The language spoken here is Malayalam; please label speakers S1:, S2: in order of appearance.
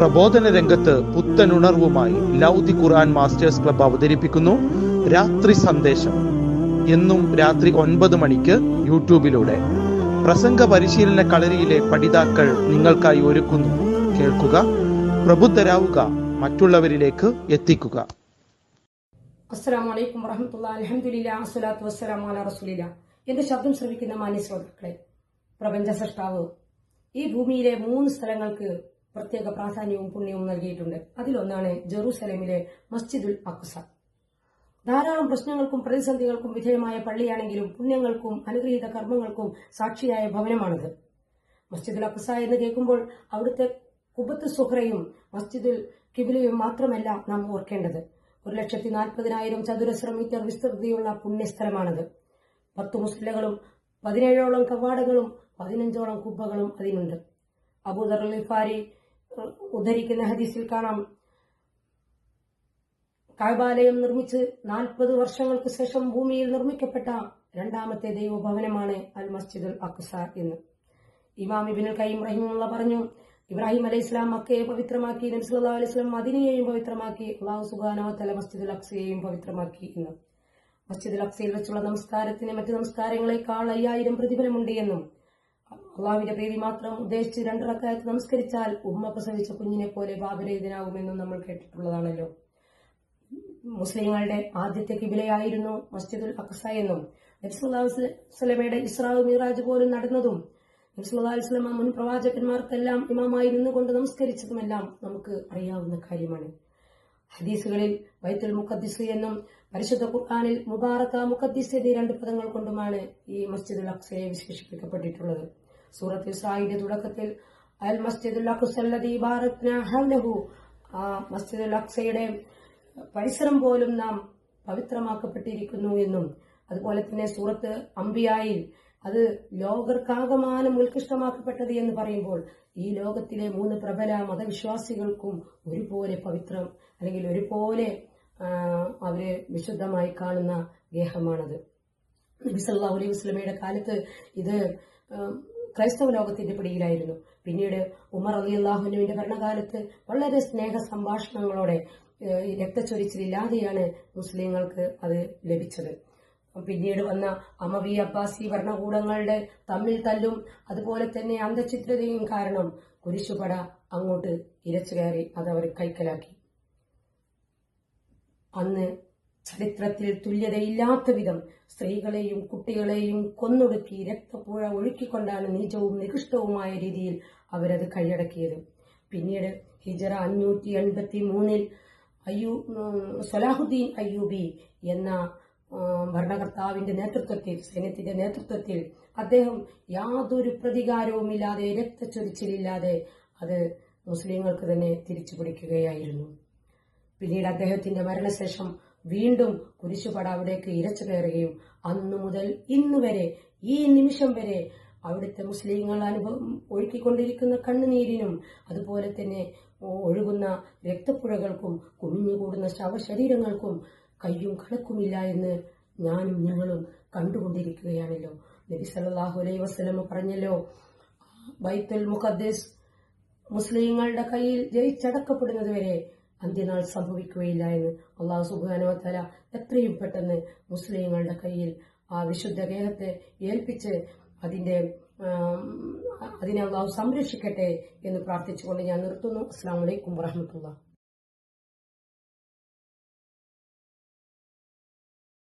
S1: പ്രബോധന രംഗത്ത് പുത്തനുണർവുമായി ലൗദി ഖുർആൻ മാസ്റ്റേഴ്സ് ക്ലബ് അവതരിപ്പിക്കുന്നു. രാത്രി സന്ദേശം. എന്നും രാത്രി ഒൻപത് മണിക്ക് യൂട്യൂബിലൂടെ. പ്രസംഗ പരിശീലന കളരിയിലെ പഠിതാക്കൾ നിങ്ങൾക്കായി ഒരുക്കുന്നു. കേൾക്കുക പ്രബുദ്ധരാവുക മറ്റുള്ളവരിലേക്ക് എത്തിക്കുക.
S2: എന്റെ ശബ്ദം ശ്രമിക്കുന്ന മാന്യ ശ്രോതാക്കളെ പ്രപഞ്ച സൃഷ്ടാവ് ഈ ഭൂമിയിലെ മൂന്ന് സ്ഥലങ്ങൾക്ക് പ്രത്യേക പ്രാധാന്യവും പുണ്യവും നൽകിയിട്ടുണ്ട്. അതിലൊന്നാണ് ജെറൂസലേമിലെ മസ്ജിദുൽ അക്സ. ധാരാളം പ്രശ്നങ്ങൾക്കും പ്രതിസന്ധികൾക്കും വിധേയമായ പള്ളിയാണെങ്കിലും പുണ്യങ്ങൾക്കും അനുഗ്രഹീത കർമ്മങ്ങൾക്കും സാക്ഷിയായ ഭവനമാണിത്. മസ്ജിദുൽ അക്സ എന്ന് കേൾക്കുമ്പോൾ അവിടുത്തെ കുബത്ത് സുഹ്രയും മസ്ജിദുൽ കിബിലയും മാത്രമല്ല നാം ഓർക്കേണ്ടത്. ഒരു ലക്ഷത്തി നാൽപ്പതിനായിരം ചതുരശ്ര മീറ്റർ വിസ്തൃതിയുള്ള പുണ്യസ്ഥലമാണിത്. പത്തു മുസ്ലികളും പതിനേഴോളം കവാടങ്ങളും പതിനഞ്ചോളം കുബ്ബകളും അതിനുണ്ട്. അബൂദർ ലിഫാരി ഉദ്ധരിക്കുന്ന ഹദീസിൽ കാണാം. കായബാലയം നിർമ്മിച്ച് നാൽപ്പത് വർഷങ്ങൾക്ക് ശേഷം ഭൂമിയിൽ നിർമ്മിക്കപ്പെട്ട രണ്ടാമത്തെ ദൈവഭവനമാണ് അൽ മസ്ജിദുൽ അക്സ എന്ന്. ഇമാം ഇബിനുൽ കയ്യം റഹിമുള്ള പറഞ്ഞു ഇബ്രാഹിം അലൈഹി ഇസ്ലാം മക്കയെ പവിത്രമാക്കി നബി സല്ലല്ലാഹു അലൈഹി വസല്ലം മദീനയെയും പവിത്രമാക്കി അള്ളാഹു സുബ്ഹാനഹു മസ്ജിദ് മസ്ജിദുൽ അക്സയെയും പവിത്രമാക്കി എന്ന്. മസ്ജിദുൽ അക്സയിൽ വെച്ചുള്ള നമസ്കാരത്തിന് മറ്റു നമസ്കാരങ്ങളെക്കാൾ അയ്യായിരം പ്രതിഫലമുണ്ട് എന്നും അള്ളാഹുവിന്റെ പേരിൽ മാത്രം ഉദ്ദേശിച്ച് രണ്ട് റക്കായത്ത് നമസ്കരിച്ചാൽ ഉമ്മ പ്രസവിച്ച കുഞ്ഞിനെ പോലെ ബാബരേതനാകുമെന്നും നമ്മൾ കേട്ടിട്ടുള്ളതാണല്ലോ. മുസ്ലിങ്ങളുടെ ആദ്യത്തെ കിബിലയായിരുന്നു മസ്ജിദുൽ അക്സ എന്നും നബ്സുല്ലാസ്ലമയുടെ ഇസ്രാവ് മിറാജ് പോലും നടന്നതും നബ്സുല്ലാസ്ലമ മുൻ പ്രവാചകന്മാർക്കെല്ലാം ഇമാമായി നിന്നുകൊണ്ട് നമസ്കരിച്ചതുമെല്ലാം നമുക്ക് അറിയാവുന്ന കാര്യമാണ്. ഹദീസുകളിൽ ബൈത്തുൽ മുഖദ്ദിസ് എന്നും പരിശുദ്ധ ഖുർആാനിൽ മുബാറക്ക മുഖദ്ദിസ് എന്നീ രണ്ട് പദങ്ങൾ കൊണ്ടുമാണ് ഈ മസ്ജിദുൽ അക്സയെ വിശേഷിപ്പിക്കപ്പെട്ടിട്ടുള്ളത്. സൂറത്ത് സായിന്റെ തുടക്കത്തിൽ അൽ മസ്ജിദുൽ അക്സല്ലദീ ബാറക്നാ ഹൗലഹു. ആ മസ്ജിദുൽ അക്സയുടെ പരിസരം പോലും നാം പവിത്രമാക്കപ്പെട്ടിരിക്കുന്നു എന്നും അതുപോലെ തന്നെ സൂറത്ത് അമ്പിയായിൽ അത് ലോകർക്കാകമാനം ഉത്കൃഷ്ടമാക്കപ്പെട്ടത് എന്ന് പറയുമ്പോൾ ഈ ലോകത്തിലെ മൂന്ന് പ്രബല മതവിശ്വാസികൾക്കും ഒരുപോലെ പവിത്രം അല്ലെങ്കിൽ ഒരുപോലെ അവരെ വിശുദ്ധമായി കാണുന്ന ഗേഹമാണത്. നബി സല്ലല്ലാഹു അലൈഹി വസല്ലമയുടെ കാലത്ത് ഇത് ക്രൈസ്തവ ലോകത്തിന്റെ പിടിയിലായിരുന്നു. പിന്നീട് ഉമർ അലി അള്ളാഹുനുവിന്റെ ഭരണകാലത്ത് വളരെ സ്നേഹ സംഭാഷണങ്ങളോടെ രക്തച്ചൊരിച്ചിലില്ലാതെയാണ് മുസ്ലിങ്ങൾക്ക് അത് ലഭിച്ചത്. പിന്നീട് വന്ന അമവി അബ്ബാസി ഭരണകൂടങ്ങളുടെ തമ്മിൽ തല്ലും അതുപോലെ തന്നെ അന്തചിത്രതയും കാരണം കുരിശുപട അങ്ങോട്ട് ഇരച്ചു കയറി അത് അവർ കൈക്കലാക്കി. അന്ന് ചരിത്രത്തിൽ തുല്യതയില്ലാത്ത വിധം സ്ത്രീകളെയും കുട്ടികളെയും കൊന്നൊടുക്കി രക്തപ്പുഴ ഒഴുക്കിക്കൊണ്ടാണ് നീചവും നികൃഷ്ടവുമായ രീതിയിൽ അവരത് കൈയടക്കിയത്. പിന്നീട് ഹിജറ അഞ്ഞൂറ്റി എൺപത്തി മൂന്നിൽ അയ്യൂ സലാഹുദ്ദീൻ അയ്യൂബി എന്ന ഭരണകർത്താവിന്റെ നേതൃത്വത്തിൽ സൈന്യത്തിന്റെ നേതൃത്വത്തിൽ അദ്ദേഹം യാതൊരു പ്രതികാരവുമില്ലാതെ രക്തച്ചൊരിച്ചിലില്ലാതെ അത് മുസ്ലിങ്ങൾക്ക് തന്നെ തിരിച്ചു പിടിക്കുകയായിരുന്നു പിന്നീട് അദ്ദേഹത്തിന്റെ മരണശേഷം വീണ്ടും കുരിശുപട അവിടേക്ക് ഇരച്ചു കയറുകയും അന്നു മുതൽ ഇന്നു വരെ ഈ നിമിഷം വരെ അവിടുത്തെ മുസ്ലിങ്ങൾ അനുഭവം ഒഴുക്കിക്കൊണ്ടിരിക്കുന്ന കണ്ണുനീരിനും അതുപോലെ തന്നെ ഒഴുകുന്ന രക്തപ്പുഴകൾക്കും കുമിഞ്ഞുകൂടുന്ന ശവശരീരങ്ങൾക്കും കയ്യും കണക്കുമില്ല എന്ന് ഞാനും ഞങ്ങളും കണ്ടുകൊണ്ടിരിക്കുകയാണല്ലോ. നബി സല്ലാഹു അലൈ വസ്ലമ പറഞ്ഞല്ലോ ബൈത്തുൽ മുഖദ്ദസ് മുസ്ലിങ്ങളുടെ കയ്യിൽ ജയിച്ചടക്കപ്പെടുന്നത് വരെ അന്ത്യനാൾ സംഭവിക്കുകയില്ല എന്ന് അള്ളാഹു സുബാനുവത്തല എത്രയും പെട്ടെന്ന് മുസ്ലിങ്ങളുടെ കയ്യിൽ ആ വിശുദ്ധ ഗേഹത്തെ ഏൽപ്പിച്ച് അതിന്റെ അതിനെ അള്ളാഹു സംരക്ഷിക്കട്ടെ എന്ന് പ്രാർത്ഥിച്ചുകൊണ്ട് ഞാൻ നിർത്തുന്നു. അസ്സാം വലൈക്കും വറഹമത്തുള്ള